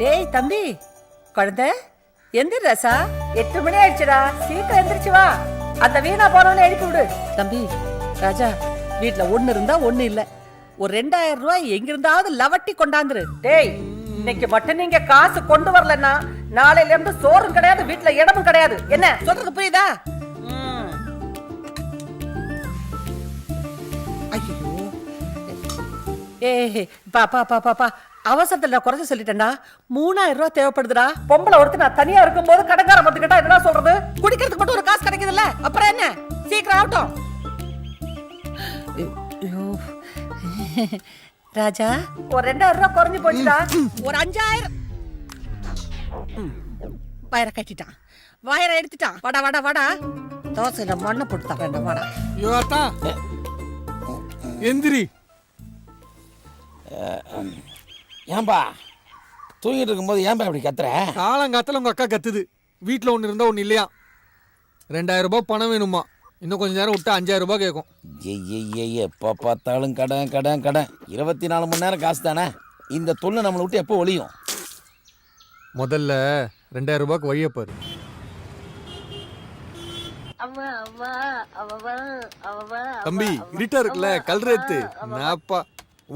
டேய் தம்பி குழந்தை எந்திர ரசா. எட்டு மணி ஆயிடுச்சுடா. சீக்கிரம் எந்திரிச்சு வா. அந்த வீணா போனவனே எழுப்பி விடு. தம்பி ராஜா வீட்ல ஒண்ணு இருந்தா ஒண்ணு இல்ல. ஒரு ரெண்டாயிரம் ரூபாய் எங்கிருந்தாவது லவட்டி கொண்டாந்துரு. டேய் இன்னைக்கு மட்டும் நீங்க காசு கொண்டு வரலன்னா நாளையில இருந்து சோறும் கிடையாது வீட்ல இடமும் கிடையாது. என்ன சொல்றது புரியுதா. ஐயோ. ஏய் பாப்பா பா பாப்பா அவசரத்துல நான் குறைச்சு சொல்லிட்டேன்டா. மூணாயிரம் ரூபாய் தேவைப்படுதுடா. பொம்பளை ஒருத்தர் நான் தனியா இருக்கும்போது கடைக்கார பார்த்துக்கிட்டா என்ன சொல்றது? குடிக்கிறதுக்கு மட்டும் ஒரு காசு கிடைக்குதுல்ல? அப்புறம் என்ன? சீக்கிரம் ஆகட்டும். ஐயோ. ராஜா? ஒரு ரெண்டாயிரம் ரூபாய் குறைஞ்சு போச்சுடா. ஒரு அஞ்சாயிரம். ம். வயரை கட்டிட்டான். வயரை எடுத்துட்டான். வாடா வாடா வாடா. தோசையில மண்ணை போட்டு தர வேண்டாம் வாடா எந்திரி. ஏன்பா? தூங்கிட்டு இருக்கும்போது ஏன்பா இப்படி கத்துற? காலங்காத்தில் உங்க அக்கா கத்துது. வீட்டில் ஒன்று இருந்தால் ஒன்று இல்லையா? ரெண்டாயிரம் ரூபாய் பணம் வேணுமா? இன்னும் கொஞ்ச நேரம் விட்டா அஞ்சாயிரம் ரூபாய் கேட்கும் ஐய எப்போ பார்த்தாலும் கடன் கடன் கடன். இருபத்தி நாலு மணி நேரம் காசு தானே? இந்த தொல்லை நம்மளை விட்டு எப்போ ஒழியும்? முதல்ல ரெண்டாயிரம் ரூபாய்க்கு வழியை பாரு. தம்பி இருட்டா இருக்குல்ல? கல்ரேத்து நாப்பா.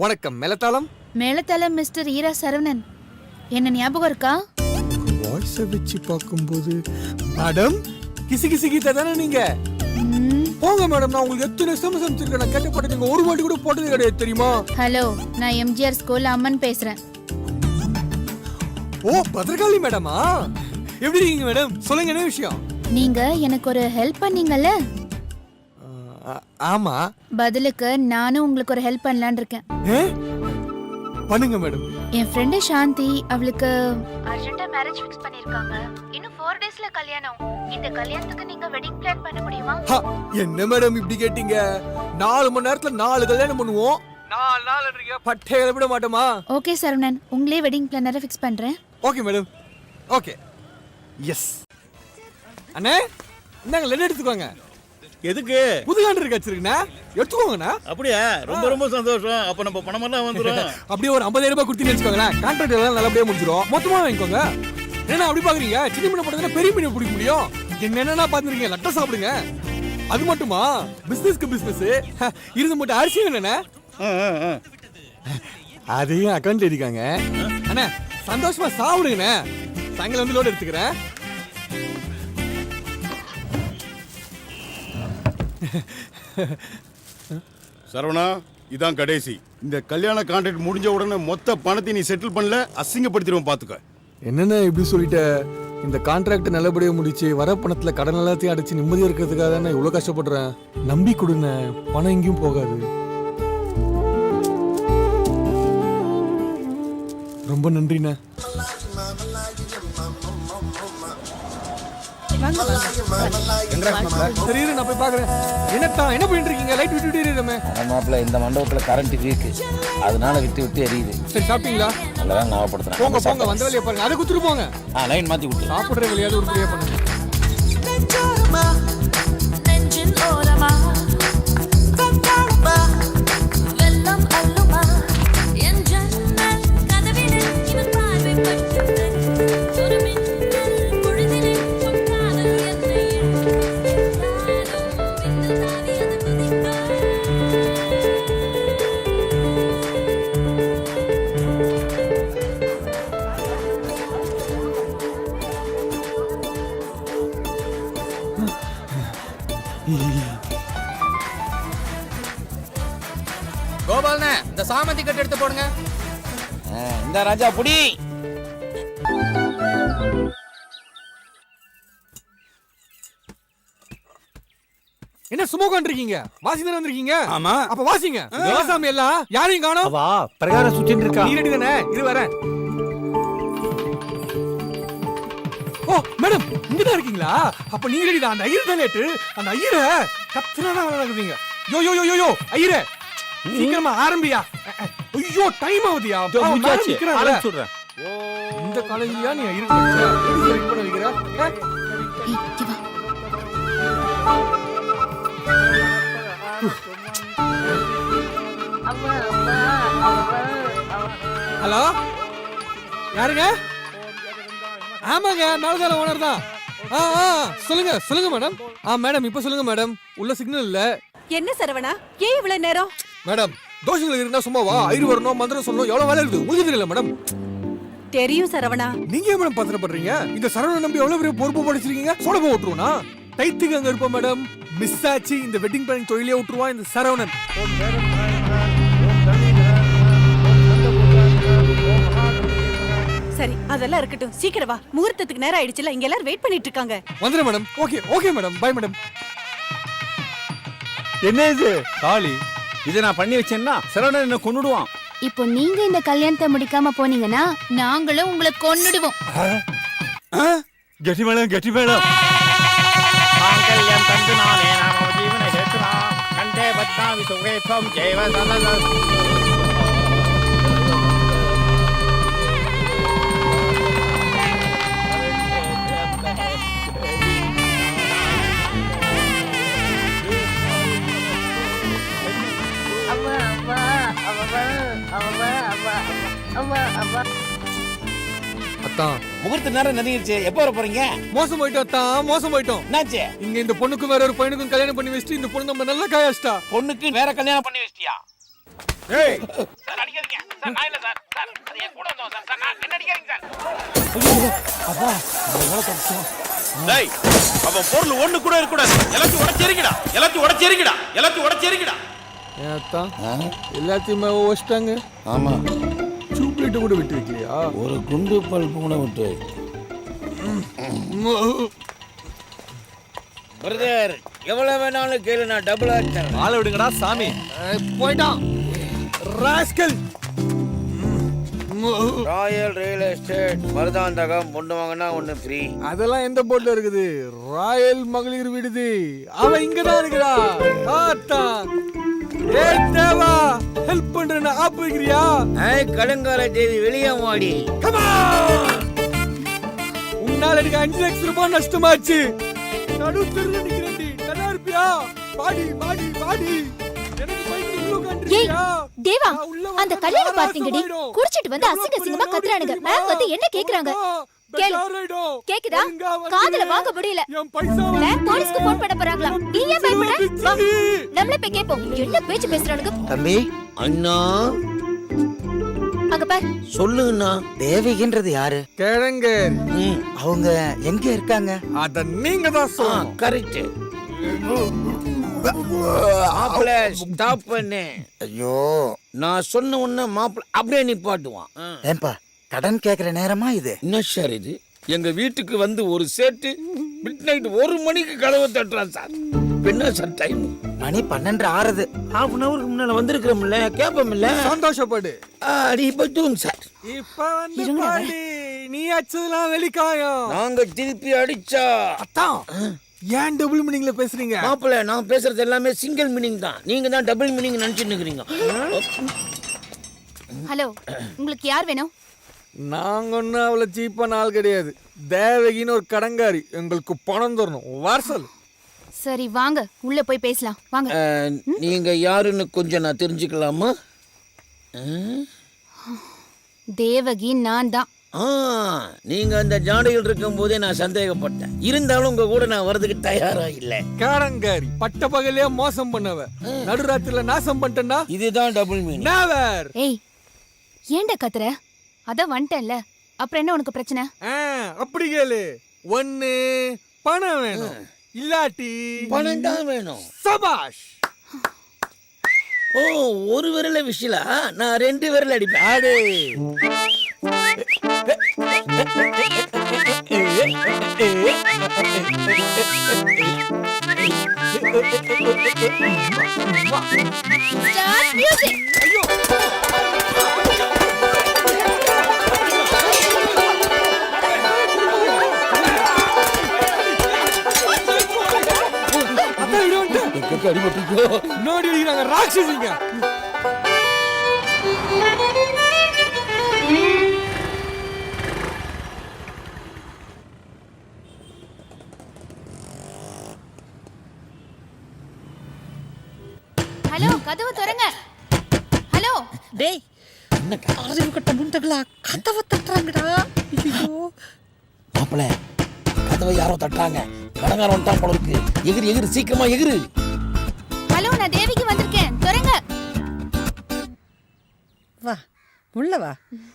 வணக்கம் மெலத்தாளம்? மேலத்தல மிஸ்டர் ஈரா சரவணன். என்ன ஞாபகம் இருக்கா? வாய்ஸை வச்சு பார்க்கும்போது மேடம் கிசி கிசி கீதா தானே நீங்க போங்க மேடம் நான் உங்களுக்கு எத்தனை எஸ்எம்எஸ் அனுப்பிச்சிருக்கேன். நான் கேட்ட பாட்டு நீங்க ஒரு வாட்டி கூட போட்டது கிடையாது தெரியுமா? ஹலோ நான் எம்ஜிஆர் ஸ்கூல் அம்மன் பேசுறேன். ஓ பத்ரகாளி மேடமா? எப்படி இருக்கீங்க மேடம்? சொல்லுங்க என்ன விஷயம்? நீங்க எனக்கு ஒரு ஹெல்ப் பண்ணீங்கல்ல? ஆமா. பதிலுக்கு நானும் உங்களுக்கு ஒரு ஹெல்ப் பண்ணலான்னு இருக்கேன்? பண்ணுங்க மேடம் என் ஃப்ரெண்டு சாந்தி அவளுக்கு அர்ஜென்ட்டா மேரேஜ் ஃபிக்ஸ் பண்ணிருக்காங்க. இன்னும் ஃபோர் டேஸ்ல கல்யாணம். இந்த கல்யாணத்துக்கு நீங்க வெட்டிங் பிளான் பண்ண முடியுமா? என்ன மேடம் இப்படி கேட்டீங்க? நாலு மணி நேரத்துல நாலு கல்யாணம் பண்ணுவோம். நாலு நாள் பட்டையில விட மாட்டோமா? ஓகே சரவணன். உங்களே வெட்டிங் பிளானரை ஃபிக்ஸ் பண்றேன். ஓகே மேடம் ஓகே எஸ் அண்ணே இந்தாங்க லெட் எடுத்துக்கோங்க. எதுக்கு? புது கான்ட்ராக்ட் வச்சிருக்கண்ணா. எடுத்துக்கோங்கண்ணா. அப்படியா? ரொம்ப ரொம்ப சந்தோஷம். அப்ப நம்ம பணமெல்லாம் வந்துடும் அப்படியே ஒரு 50000 ரூபாய் கொடுத்தீங்கன்னு வச்சுக்கோங்களேன் கான்ட்ராக்ட் எல்லாம் நல்லபடியா முடிஞ்சிடும் மொத்தமா வாங்கிக்கோங்க. என்ன அப்படி பாக்குறீங்க? சின்ன மீன் போட்டதுன்னா பெரிய மீன் பிடிக்க முடியும். என்னென்ன பாத்துருக்கீங்க லட்ட சாப்பிடுங்க. அது மட்டுமா? பிசினஸ்க்கு பிசினஸ் இருந்து மட்டும் அரிசி என்னண்ணே அதையும் அக்கௌண்ட் இருக்காங்க அண்ணா சந்தோஷமா சாப்பிடுங்கண்ணே. சாயங்காலம் வந்து லோடு எடுத்துக்கிறேன். சரவணா இதான் கடைசி. இந்த கல்யாண கான்ட்ராக்ட் முடிஞ்ச உடனே மொத்த பணத்தை நீ செட்டில் பண்ணல அசிங்கப்படுத்திடுவோம் பார்த்துக்க என்னென்ன இப்படி சொல்லிட்ட? இந்த கான்ட்ராக்ட் நல்லபடியாக முடிச்சு வர பணத்தில் கடன் எல்லாத்தையும் அடைச்சு நிம்மதியாக இருக்கிறதுக்காக தானே இவ்வளோ கஷ்டப்படுறேன்? நம்பி கொடுங்க பணம் எங்கேயும் போகாது. ரொம்ப நன்றிண்ணே. சரி நான் போய் பாக்குறேன் என்னத்தா என்ன பண்ணிட்டு இருக்கீங்க லைட் விட்டு விட்டு இருக்கமே மாப்பிள்ள இந்த மண்டபத்தில் கரண்ட் வீக்கு அதனால விட்டு விட்டு எரியுது. சரி சாப்பிட்டீங்களா? போங்க போங்க ஞாபகப்படுத்துறேன் வந்த வேலையை பாருங்க. அதை குத்துட்டு போங்க. லைன் மாற்றி விட்டு சாப்பிடுற வேலையாவது உருப்படியா பண்ணுங்க. சாமந்தி கட்டு எடுத்து போடுங்க. இந்த ராஜா புடி. என்ன சும்மா உட்காந்துருக்கீங்க வாசி தானே வந்திருக்கீங்க? ஆமா. அப்ப வாசிங்க. தேவசாமி எல்லாம் யாரையும் காணோம்? வா பிரகாரம் சுத்திட்டு இருக்கா? நீ ரெடி தானே? இரு வரேன். ஓ மேடம் இங்க தான் இருக்கீங்களா? அப்ப நீங்க ரெடி தான். அந்த ஐயர் தான் லேட்டு அந்த ஐயரை கத்துனா நடக்குதுங்க யோ யோ யோ யோ யோ ஐயரே. சீக்கிரமா ஆரம்பியா. ஐயோ டைம் ஆகுதியா? பாவம், மேடம் நிக்கிறாங்கல்ல. இந்த காலேஜ்லயா நீ வெயிட் பண்ண வைக்கிற. ஹலோ? யாருங்க? ஆமாங்க மேலதார ஓனர் தான். ஆ ஆ சொல்லுங்க சொல்லுங்க மேடம். ஆ மேடம் இப்போ சொல்லுங்க மேடம். உள்ள சிக்னல் இல்ல. என்ன சரவணா? ஏன் இவ்வளவு நேரம்? மேடம் தோஷங்கள் இருந்தா சும்மா வா ஐயர் வரணும் மந்திரம் சொல்லணும் எவ்வளவு வேலை இருக்குது? உங்களுக்கு தெரியல மேடம். தெரியும் சரவணா. நீங்க ஏன் மேடம் பத்திரப்படுறீங்க இந்த சரவணன் நம்பி எவ்வளவு பெரிய பொறுப்பு படிச்சிருக்கீங்க சோடப்பா விட்டுருவனா டைத்துக்கு அங்க இருப்போம் மேடம். மிஸ் ஆச்சு இந்த வெட்டிங் பிளானிங் தொழிலே விட்டுருவான் இந்த சரவணன். சரி அதெல்லாம் இருக்கட்டும். சீக்கிரம் வா. முகூர்த்தத்துக்கு நேரம் ஆயிடுச்சுல இங்க எல்லாரும் வெயிட் பண்ணிட்டு இருக்காங்க. வந்துடுறேன் madam. Okay okay madam. Bye madam. என்ன இது? தாலி இதை நான் பண்ணி வச்சேன்னா சரவணன் என்ன கொன்னுடுவான். இப்போ நீங்க இந்த கல்யாணத்தை முடிக்காம போனீங்கன்னா நாங்களும் உங்களை கொன்னுடுவோம். கெட்டி மேளம் கெட்டி மேளம் ஜீவன அத்தான் முகூர்த்த நேரம் நெருங்கிடுச்சு எப்போ வர போறீங்க? மோசம் போயிட்டோம் அத்தான் மோசம் போயிட்டோம் என்னாச்சு? இங்க இந்த பொண்ணுக்கும் வேற ஒரு பையனுக்கும் கல்யாணம் பண்ணி வச்சுட்டு இந்த பொண்ணு நம்ம நல்லா காயாச்சிட்டா. பொண்ணுக்கு வேற கல்யாணம் பண்ணி வச்சிட்டியா? ஏய்! சார் அடிக்காதீங்க. சார் நான் இல்ல சார். சார் அது என் கூட வந்தவன் சார். சார் நான் என்ன அடிக்காதீங்க சார். டேய் அவன் பொருள் ஒண்ணு கூட இருக்க கூடாது எல்லாத்தையும் உடைச்சேரிக்கடா எல்லாத்தையும் உடைச்சேரிக்கடா எல்லாத்தையும் உடைச்சேரிக்கடா ஏன் அத்தான் எல்லாத்தையுமே வச்சிட்டாங்க ஆமா. சூப்ளிட்டு கூட விட்டு வைக்கலையா? ஒரு குண்டு பல்பு கூட விட்டு பிரதர் எவ்வளவு வேணாலும் கேளு நான் டபுள் ஆக்டர் ஆளை விடுங்கடா சாமி. போயிட்டான். Rascal. Royal real estate Madurantakam ஒன்று வாங்கினா ஒன்று ஃப்ரீ அதெல்லாம் எந்த போர்ட்ல இருக்குது? ராயல் மகளிர் விடுதி. அவன் இங்க தான் இருக்கிறா ஆத்தா ஏ தேவா ஹெல்ப் பண்றேன்னு ஆப் வைக்கிறியா? கடுங்கால தேவி வெளியே மாடி உன்னால எனக்கு அஞ்சு லட்சம் ரூபாய் நஷ்டமாச்சு. நடு தெருல நிக்கிறேன்டி. நல்லா இருப்பியா? பாடி பாடி பாடி தேவா அந்த வந்தா கல்யாண நாராசம் பார்ட்டிங்கடி. ஆயிடும். குடிச்சிட்டு வந்து அசிங்க அசிங்கமா கத்துறானுங்க. மேம் வந்து என்ன கேக்குறாங்க. கேக்குதா? காதுல வாங்க முடியல. மேம் போலீஸ்க்கு போன் பண்ண போறாங்களா? நீ ஏன் பயப்பட? வா நம்மளே போய் கேப்போம். என்ன பேச்சு பேசுறானுங்க? தம்பி. அண்ணா. அங்க பார். சொல்லுங்கண்ணா. தேவிகின்றது யாரு? அவங்க எங்க இருக்காங்க? அத நீங்க தான் சொல்லணும். கரெக்ட் மாப்பிள்ள ஸ்டாப் பண்ணு. ஐயோ. நான் சொன்ன உடனே மாப்பிள்ள அப்படியே நிப்பாட்டுவான். ஏன்பா? கடன் கேக்குற நேரமா இது? என்ன சார் இது? எங்க வீட்டுக்கு வந்து ஒரு சேட்டு மிட் நைட் ஒரு மணிக்கு கதவை தட்டுறான் சார். இப்ப என்ன சார் டைம் மணி பன்னெண்டு ஆறுது. ஹாஃப் அன் ஹவருக்கு முன்னால வந்திருக்கிறோம்ல கேப்பமில்ல சந்தோஷப்படு. அடி பட்டும் சார். இப்ப வந்து பாடி நீ அச்சதெல்லாம் வெளிக்காயம். நாங்க திருப்பி அடிச்சா. அத்தான். ஏன் டபுள் மீனிங்ல பேசுறீங்க? மாப்பிள்ள நான் பேசுறது எல்லாமே சிங்கிள் மீனிங் தான். நீங்க தான் டபுள் மீனிங் நினைச்சிட்டு இருக்கிறீங்க ஹலோ உங்களுக்கு யார் வேணும்? நாங்க ஒன்றும் அவ்வளோ சீப்பான ஆள் கிடையாது. தேவகின்னு ஒரு கடங்காரி. எங்களுக்கு பணம் தரணும். வார்சல் சரி வாங்க. உள்ள போய் பேசலாம். வாங்க. அஹ், நீங்க யாருன்னு கொஞ்சம் நான் தெரிஞ்சுக்கலாமா? தேவகி நான் தான். ஆ நீங்க அந்த ஜாடையில் இருக்கும் போதே நான் சந்தேகப்பட்டேன். இருந்தாலும் உங்க கூட நான் வர்றதுக்கு தயாரா இல்ல. கடங்காரி. பட்ட பகலே மோசம் பண்ணவ. நடுராத்திரில நாசம் பண்ணிட்டேன்னா? இதுதான் டபுள் நேவர் ஏய் ஏன்டா கத்துற? அதான் வந்துட்டேன்ல. அப்புறம் என்ன உனக்கு பிரச்சனை? அப்படி கேளு. ஒண்ணு பணம் வேணும். இல்லாட்டி பணம் தான் வேணும். சபாஷ். ஓ ஒரு விரல விஷயலா நான் ரெண்டு விரல் அடிப்பேன். ஆடே. ஸ்டார்ட் வந்துட்டு. அடிபட்டுக்கோ முன்னாடி அடிக்கிறாங்க ராட்சசிங்க. ஹலோ கதவு திறங்க. ஹலோ. டேய் அறிவு கட்ட முண்டகளா? கதவை தட்டுறாங்கடா. ஐயோ மாப்பிள கதவை யாரோ தட்டாங்க கடங்காரம் வந்துட்டான் போல இருக்கு. எகிரி எகிரி சீக்கிரமா எகிரு நான் தேவிக்கு வந்திருக்கேன். தொடங்க வா உள்ள வா.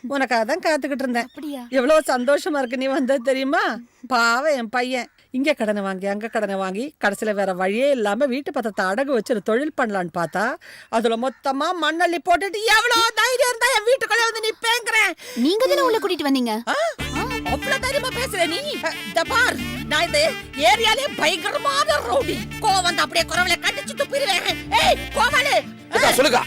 உனக்காக தான் காத்துக்கிட்டு இருந்தேன். எவ்வளவு சந்தோஷமா இருக்கு நீ வந்தது தெரியுமா? பாவம் என் பையன். இங்க கடனை வாங்கி அங்க கடனை வாங்கி கடைசியில வேற வழியே இல்லாம வீட்டு பத்திரத்தை அடகு வச்சு தொழில் பண்ணலான்னு பார்த்தா அதுல மொத்தமா மண்ணள்ளி போட்டுட்டு எவ்வளவு தைரியம் இருந்தா என் வீட்டுக்குள்ளே வந்து நிப்பேங்கிறேன். நீங்க தானே உள்ள கூட்டிட்டு வந்தீங்க? ஆ? அவ்வளவு தைரியமா பேசுற நீ? இந்த பார். நான் இந்த ஏரியாலே பயங்கரமான ரவுடி கோவம் வந்து அப்படியே குரவலை கடிச்சு துப்பிடுவேன் ஏய் கோவாலு அக்கா, சொல்லுக்கா.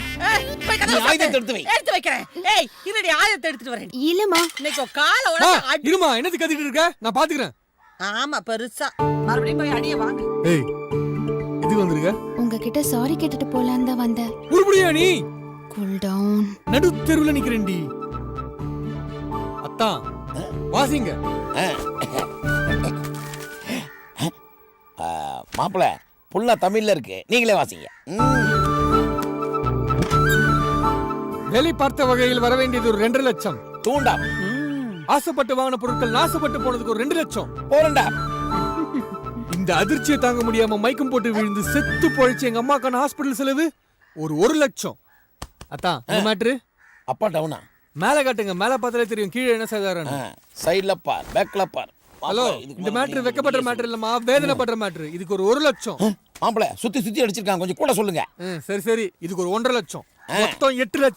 ஆயுதத்தை. எடுத்து வை. எடுத்து வைக்கிறேன். ஏய் இருடி ஆயுதத்தை எடுத்துட்டு வரேன். இல்லம்மா இன்னைக்கு காலை உடனே அடி இருமா என்னது கத்திட்டு இருக்க? நான் பாத்துக்கிறேன். ஆமா பெருசா. மறுபடியும் போய் அடிய வாங்க. ஏய் இது வந்திருக்க? உங்ககிட்ட சாரி கேட்டுட்டு போலான்னு தான் வந்தேன். உருப்படியா நீ? கூல் டவுன் நடு தெருவுல நிக்கிறேன்டி அத்தான் வாசிங்க. மாப்பிள புல்லா தமிழ்ல இருக்கு. நீங்களே வாசிங்க. ம். வேலை பார்த்த வகையில் வர வேண்டியது ஒரு ரெண்டு லட்சம். தூண்டா. ஆசைப்பட்டு வாங்கின பொருட்கள் நாசப்பட்டு போனதுக்கு ஒரு ரெண்டு லட்சம். போறண்டா இந்த அதிர்ச்சியை தாங்க முடியாம மயக்கம் போட்டு விழுந்து செத்து பொழைச்சு எங்க அம்மாக்கான ஹாஸ்பிடல் செலவு ஒரு ஒரு லட்சம். இந்த மேட்ரு அப்பா டவுனா மேல காட்டுங்க. மேல பார்த்தாலே தெரியும். கீழே என்ன சாதாரண சைடுல பார் பேக்ல பார். ஹலோ இந்த மேட்ரு வெக்கப்படுற மேட்ரு இல்லம்மா வேதனைப்படுற மேட்ரு இதுக்கு ஒரு ஒரு லட்சம். மாப்பிள சுத்தி சுத்தி அடிச்சிருக்காங்க. கொஞ்சம் கூட சொல்லுங்க. சரி சரி. இதுக்கு ஒரு ஒன்றரை லட்சம். மொத்தம் எட்டு லட்சம்.